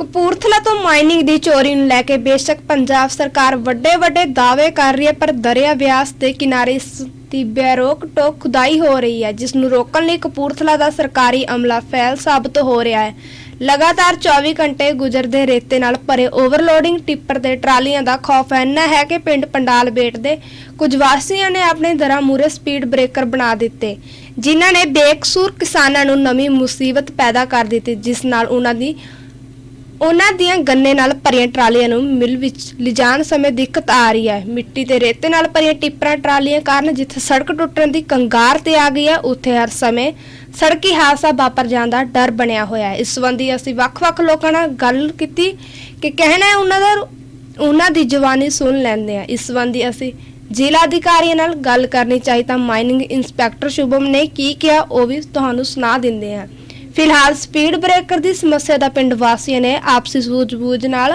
ਕਪੂਰਥਲਾ ਤੋਂ ਮਾਈਨਿੰਗ ਦੀ ਚੋਰੀ ਨੂੰ ਲੈ ਕੇ ਬੇਸ਼ੱਕ ਪੰਜਾਬ ਸਰਕਾਰ ਵੱਡੇ ਵੱਡੇ ਦਾਅਵੇ ਕਰ ਰਹੀ ਹੈ, ਪਰ ਦਰਿਆ ਬਿਆਸ ਦੇ ਕਿਨਾਰੇ ਦੀ ਬੇਰੋਕ ਟੋਕ ਖੁਦਾਈ ਹੋ ਰਹੀ ਹੈ, ਜਿਸ ਨੂੰ ਰੋਕਣ ਲਈ ਕਪੂਰਥਲਾ ਦਾ ਸਰਕਾਰੀ ਅਮਲਾ ਫੈਲ ਸਾਬਤ ਹੋ ਰਿਹਾ ਹੈ। ਲਗਾਤਾਰ 24 ਘੰਟੇ ਗੁਜ਼ਰਦੇ ਰੇਤੇ ਨਾਲ ਭਰੇ ਓਵਰਲੋਡਿੰਗ ਟਿੱਪਰ ਦੇ ਟਰਾਲੀਆਂ ਦਾ ਖੌਫ ਇੰਨਾ ਹੈ ਕਿ ਪਿੰਡ ਪੰਡਾਲ ਬੇਟ ਦੇ ਕੁਝ ਵਾਸੀਆਂ ਨੇ ਆਪਣੇ ਦਰਾਂ ਮੂਰੇ ਸਪੀਡ ਬ੍ਰੇਕਰ ਬਣਾ ਦਿੱਤੇ, ਜਿਨ੍ਹਾਂ ਨੇ ਬੇਕਸੂਰ ਕਿਸਾਨਾਂ ਨੂੰ ਨਵੀਂ ਮੁਸੀਬਤ ਪੈਦਾ ਕਰ ਦਿੱਤੀ, ਜਿਸ ਨਾਲ ਉਹਨਾਂ ਦੀ ਉਹਨਾਂ ਦੀਆਂ ਗੰਨੇ ਨਾਲ ਭਰੀਆਂ ਟਰਾਲੀਆਂ ਨੂੰ ਮਿਲ ਵਿੱਚ ਲਿਜਾਣ ਸਮੇਂ ਦਿੱਕਤ ਆ ਰਹੀ ਹੈ। ਮਿੱਟੀ ਤੇ ਰੇਤੇ ਨਾਲ ਭਰੀਆਂ ਟਿੱਪਰਾਂ ਟਰਾਲੀਆਂ ਕਾਰਨ ਜਿੱਥੇ ਸੜਕ ਟੁੱਟਣ ਦੀ ਕੰਗਾਰ ਤੇ ਆ ਗਈ ਹੈ, ਉੱਥੇ ਹਰ ਸਮੇਂ ਸੜਕੀ ਹਾਦਸਾ ਵਾਪਰ ਜਾਣ ਦਾ ਡਰ ਬਣਿਆ ਹੋਇਆ ਹੈ। ਇਸ ਸੰਬੰਧੀ ਅਸੀਂ ਵੱਖ-ਵੱਖ ਲੋਕਾਂ ਨਾਲ ਗੱਲ ਕੀਤੀ ਕਿ ਕਹਿਣਾ ਹੈ ਉਹਨਾਂ ਦਾ, ਉਹਨਾਂ ਦੀ ਜਵਾਨੀ ਸੁਣ ਲੈਂਦੇ ਆ ਇਸ ਸੰਬੰਧੀ ਅਸੀਂ ਜ਼ਿਲ੍ਹਾ ਅਧਿਕਾਰੀਆਂ ਨਾਲ ਗੱਲ ਕਰਨੀ ਚਾਹੀ ਤਾਂ ਮਾਈਨਿੰਗ ਇੰਸਪੈਕਟਰ ਸ਼ੁਭਮ ਨੇ ਕੀ ਕਿਹਾ, ਉਹ ਵੀ ਤੁਹਾਨੂੰ ਸੁਣਾ ਦਿੰਦੇ ਹਾਂ। ਫਿਲਹਾਲ ਸਪੀਡ ਬ੍ਰੇਕਰ ਦੀ ਸਮੱਸਿਆ ਦਾ ਪਿੰਡ ਵਾਸੀਆਂ ਨੇ ਆਪਸੀ ਸੂਝ-ਬੂਝ ਨਾਲ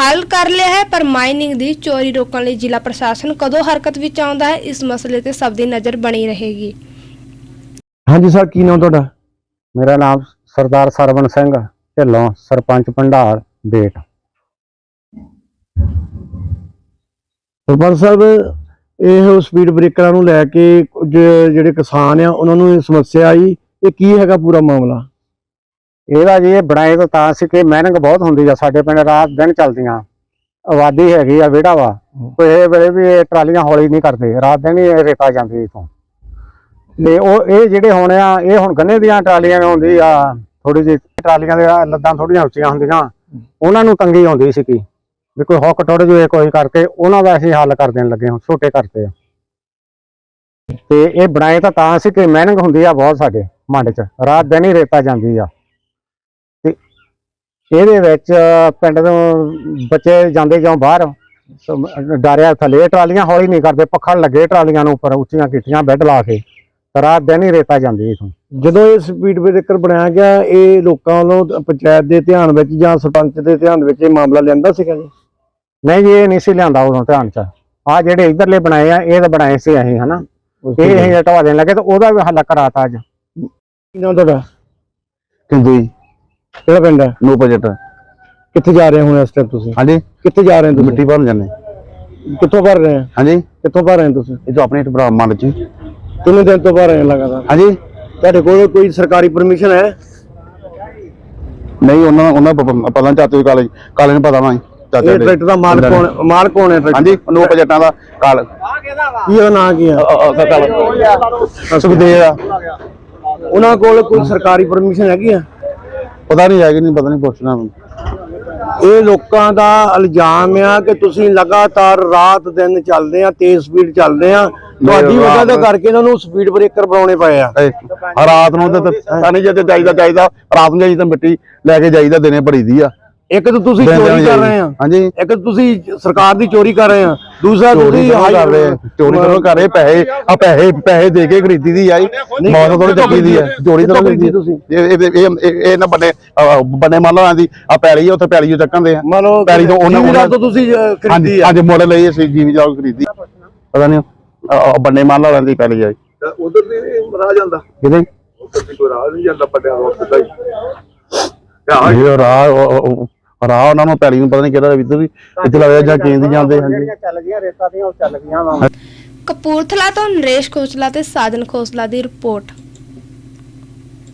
ਹੱਲ ਕਰ ਲਿਆ ਹੈ ਪਰ ਮਾਈਨਿੰਗ ਦੀ ਚੋਰੀ ਰੋਕਣ ਲਈ ਜ਼ਿਲ੍ਹਾ ਪ੍ਰਸ਼ਾਸਨ ਕਦੋਂ ਹਰਕਤ ਵਿੱਚ ਆਉਂਦਾ ਹੈ ਇਸ ਮਸਲੇ ਤੇ ਸਭ ਦੀ ਨਜ਼ਰ ਬਣੀ ਰਹੇਗੀ। ਹਾਂਜੀ ਸਰ ਕੀ ਨਾਮ ਤੁਹਾਡਾ? ਮੇਰਾ ਨਾਮ ਸਰਦਾਰ ਸਰਵਣ ਸਿੰਘ ਢਿੱਲੋਂ ਸਰਪੰਚ ਭੰਡਾਰ ਬੇਟ। ਸਰਪੰਚ ਸਾਹਿਬ ਇਹ ਸਪੀਡ ਬ੍ਰੇਕਰਾਂ ਨੂੰ ਲੈ ਕੇ ਕੁਝ ਜਿਹੜੇ ਕਿਸਾਨ ਆ ਉਹਨਾਂ ਨੂੰ ਇਹ ਸਮੱਸਿਆ ਆਈ ਇਹ ਕੀ ਹੈਗਾ ਪੂਰਾ ਮਾਮਲਾ? ਇਹਦਾ ਜੀ ਇਹ ਬਣਾਏ ਤਾਂ ਤਾਂ ਸੀ ਕਿ ਮਿਹਨਤ ਬਹੁਤ ਹੁੰਦੀ ਆ ਸਾਡੇ ਪਿੰਡ ਰਾਤ ਦਿਨ ਚੱਲਦੀਆਂ। ਆਬਾਦੀ ਹੈਗੀ ਆ ਵਿਹੜਾ ਵਾ। ਕੋਈ ਇਹ ਵੇਲੇ ਵੀ ਇਹ ਟਰਾਲੀਆਂ ਹੌਲੀ ਨਹੀਂ ਕਰਦੇ ਰਾਤ ਦਿਨ ਹੀ ਰੇਤਾ ਜਾਂਦੀ ਇਥੋਂ। ਤੇ ਉਹ ਇਹ ਜਿਹੜੇ ਹੁਣ ਆ ਇਹ ਹੁਣ ਗੰਨੇ ਦੀਆਂ ਟਰਾਲੀਆਂ ਹੁੰਦੀ ਆ ਥੋੜੀ ਜਿਹੀ ਟਰਾਲੀਆਂ ਦੇ ਲੱਦਾਂ ਥੋੜੀਆਂ ਉੱਚੀਆਂ ਹੁੰਦੀਆਂ ਉਹਨਾਂ ਨੂੰ ਤੰਗੀ ਆਉਂਦੀ ਸੀ ਕੀ? ਵੀ ਕੋਈ ਹੁੱਕ ਟੁੱਟ ਜਾਵੇ ਕੋਈ ਕਰਕੇ ਉਹਨਾਂ ਦਾ ਅਸੀਂ ਹੱਲ ਕਰ ਦੇਣ ਲੱਗੇ ਹਾਂ ਛੋਟੇ ਕਰਤੇ ਆ ਤੇ ਇਹ ਬਣਾਏ ਤਾਂ ਤਾਂ ਸੀ ਕਿ ਮਿਹਨਤ ਹੁੰਦੀ ਆ ਬਹੁਤ ਸਾਡੇ। ਮੰਡ 'ਚ। ਰਾਤ ਦਿਨ ਹੀ ਰੇਤਾ ਜਾਂਦੀ ਆ। ਤੇ ਇਹਦੇ ਵਿੱਚ ਪਿੰਡ ਤੋਂ ਬੱਚੇ ਜਾਂਦੇ ਜਾਂ ਬਾਹਰ ਡਰਿਆ ਥੱਲੇ। ਟਰਾਲੀਆਂ ਹੌਲੀ ਨਹੀਂ ਕਰਦੇ ਪੱਖੜ ਲੱਗੇ ਟਰਾਲੀਆਂ ਨੂੰ ਉੱਪਰ ਉੱਚੀਆਂ ਕੀਤੀਆਂ ਬੈੱਡ ਲਾ ਕੇ। ਰਾਤ ਦਿਨ ਹੀ ਰੇਤਾ ਜਾਂਦੀ ਇਥੋਂ। ਜਦੋਂ ਇਹ ਸਪੀਡ ਬ੍ਰੇਕਰ ਬਣਾਇਆ ਗਿਆ ਇਹ ਲੋਕਾਂ ਵੱਲੋਂ ਪੰਚਾਇਤ ਦੇ ਧਿਆਨ ਵਿੱਚ ਜਾਂ ਸਰਪੰਚ ਦੇ ਧਿਆਨ ਵਿੱਚ ਇਹ ਮਾਮਲਾ ਲਿਆਂਦਾ ਸੀਗਾ ਜੀ? ਨਹੀਂ ਜੀ ਇਹ ਨਹੀਂ ਸੀ ਲਿਆਂਦਾ ਉਦੋਂ ਧਿਆਨ 'ਚ। ਆ ਜਿਹੜੇ ਇਧਰਲੇ ਬਣਾਏ ਆ ਇਹ ਤਾਂ ਬਣਾਏ ਸੀ ਅਸੀਂ ਹਨਾ। ਇਹ ਅਸੀਂ ਹਟਵਾ ਦੇਣ ਲੱਗੇ ਤੇ ਉਹਦਾ ਵੀ ਹੱਲ ਕਰਾਤਾ ਅੱਜ। ਕੀ ਨਾਮ ਤੁਹਾਡਾ ਕਿੰਦੀ ਕਿਹੜਾ ਪਿੰਡ ਹੈ ਨੋ ਬਜਟ ਕਿੱਥੇ ਜਾ ਰਹੇ ਹੋ ਹੁਣ ਇਸ ਟਾਈਮ ਤੁਸੀਂ ਹਾਂਜੀ ਕਿੱਥੇ ਜਾ ਰਹੇ ਹੋ ਤੁਸੀਂ ਮਿੱਟੀ ਭਰਨ ਜਾਂਦੇ ਕਿੱਥੋਂ ਭਰ ਰਹੇ ਹੋ ਹਾਂਜੀ ਕਿੱਥੋਂ ਭਰ ਰਹੇ ਹੋ ਤੁਸੀਂ ਇਹ ਤਾਂ ਆਪਣੇ ਭਰਾ ਮੰਨ ਚ ਕਿੰਨੇ ਦਿਨ ਤੋਂ ਭਰ ਰਹੇ ਹੋ ਲਗਾਤਾਰ ਹਾਂਜੀ ਤੁਹਾਡੇ ਕੋਲ ਕੋਈ ਸਰਕਾਰੀ ਪਰਮਿਸ਼ਨ ਹੈ ਨਹੀਂ ਉਹਨਾਂ ਉਹਨਾਂ ਪ- ਪਹਿਲਾਂ ਚਾਚੇ ਕਾਲਜ ਕਾਲਜ ਨੂੰ ਪਤਾ ਨਾ ਚਾਚੇ ਇਹ ਦੇ। ਟਰੈਕਟਰ ਦਾ ਮਾਲਕ ਕੌਣ ਮਾਲਕ ਕੌਣ ਹੈ ਟਰੈਕਟਰ ਹਾਂਜੀ ਨੋ ਬਜਟਾਂ ਦਾ ਕਾਲ ਕੀ ਉਹਦਾ ਨਾਂ ਕੀ ਹੈ ਸੁਖਦੇਵ ਆ ਉਹਨਾਂ ਕੋਲ ਕੋਈ ਸਰਕਾਰੀ ਪਰਮਿਸ਼ਨ ਹੈਗੀ ਆ? ਪਤਾ ਨਹੀਂ ਹੈਗੀ ਨਹੀਂ ਪਤਾ ਨਹੀਂ ਪੁੱਛਣਾ ਇਹ ਲੋਕਾਂ ਦਾ ਇਲਜ਼ਾਮ ਆ ਕਿ ਤੁਸੀਂ ਲਗਾਤਾਰ ਰਾਤ ਦਿਨ ਚੱਲਦੇ ਆ ਤੇਜ਼ ਸਪੀਡ ਚੱਲਦੇ ਆ। ਤੁਹਾਡੀ ਵਜ੍ਹਾ ਤੋਂ ਕਰਕੇ ਇਹਨਾਂ ਨੂੰ ਸਪੀਡ ਬ੍ਰੇਕਰ ਬਣਾਉਣੇ ਪਏ ਆ। ਇਹ ਰਾਤ ਨੂੰ ਤਾਂ ਸਾਨੀ ਜੇ ਚਾਹੀਦਾ ਚਾਹੀਦਾ ਰਾਤ ਨੂੰ ਜਾਈਦਾ ਮਿੱਟੀ ਲੈ ਕੇ ਜਾਈਦਾ ਦਿਨੇ ਭਰੀਦੀ ਆ। ਇੱਕ ਤਾਂ ਤੁਸੀਂ ਚੋਰੀ ਕਰ। ਰਹੇ ਆ। ਹਾਂਜੀ। ਇੱਕ ਤਾਂ ਤੁਸੀਂ ਸਰਕਾਰ ਦੀ ਚੋਰੀ ਕਰ ਰਹੇ ਆ। ਦੂਸਰਾ ਤੁਸੀਂ ਕਰ ਰਹੇ ਆ? ਚੋਰੀ ਕਰ ਰਹੇ ਪੈਸੇ ਆ ਪੈਸੇ ਪੈਸੇ ਦੇ ਕੇ ਖਰੀਦੀ ਦੀ ਆਈ। ਮੌਤ ਥੋੜੀ ਚੱਕੀ ਦੀ ਆ। ਚੋਰੀ ਤਾਂ ਖਰੀਦੀ ਤੁਸੀਂ? ਇਹ ਇਹ ਇਹ- ਇਹ ਇਹ ਨਾ ਬੰਨੇ ਬੰਨੇ ਮੰਨ ਲਾਂ ਦੀ ਆ ਪੈਲੀ ਉੱਥੇ ਪੈਲੀ ਜੋ ਚੱਕਣ ਦੇ ਆ। ਮੰਨ ਲਓ ਪੈਲੀ ਤੋਂ ਉਹਨਾਂ ਉਹਨਾਂ ਤੋਂ ਤੁਸੀਂ ਖਰੀਦੀ ਆ। ਅੱਜ ਮੁੱਲ ਲਈ ਅਸੀਂ ਜੀਵੀ ਜਾਓ ਖਰੀਦੀ। ਪਤਾ ਨਹੀਂ ਬੰਨੇ ਮੰਨ ਲਾਂ ਦੀ ਪੈਲੀ ਆ ਉਧਰ ਦੀ ਰਾਹ ਜਾਂਦਾ। ਕਿਤੇ ਉਧਰ ਦੀ ਕੋਈ ਰਾਹ ਨਹੀਂ ਜਾਂਦਾ ਪੱਟਿਆ ਰੋਡ ਸਿੱਧਾ ਹੀ। ਇਹ ਰਾਹ ਰਾਹ ਉਹਨਾਂ ਨੂੰ ਪੈਲੀ ਨੂੰ ਪਤਾ ਨਹੀਂ ਕਿਹੜਾ ਇੱਧਰ ਵੀ ਇੱਥੇ ਲੱਗਦਾ ਜਾਂ ਕੇਂਦ ਜਾਂਦੇ ਹਾਂਜੀ। ਚੱਲ ਗਈਆਂ ਰੇਤਾ ਦੀਆਂ ਉਹ ਚੱਲ ਗਈਆਂ ਵਾ। ਕਪੂਰਥਲਾ ਤੋਂ ਨਰੇਸ਼ ਖੋਸਲਾ ਤੇ ਸਾਜਨ ਖੋਸਲਾ ਦੀ ਰਿਪੋਰਟ।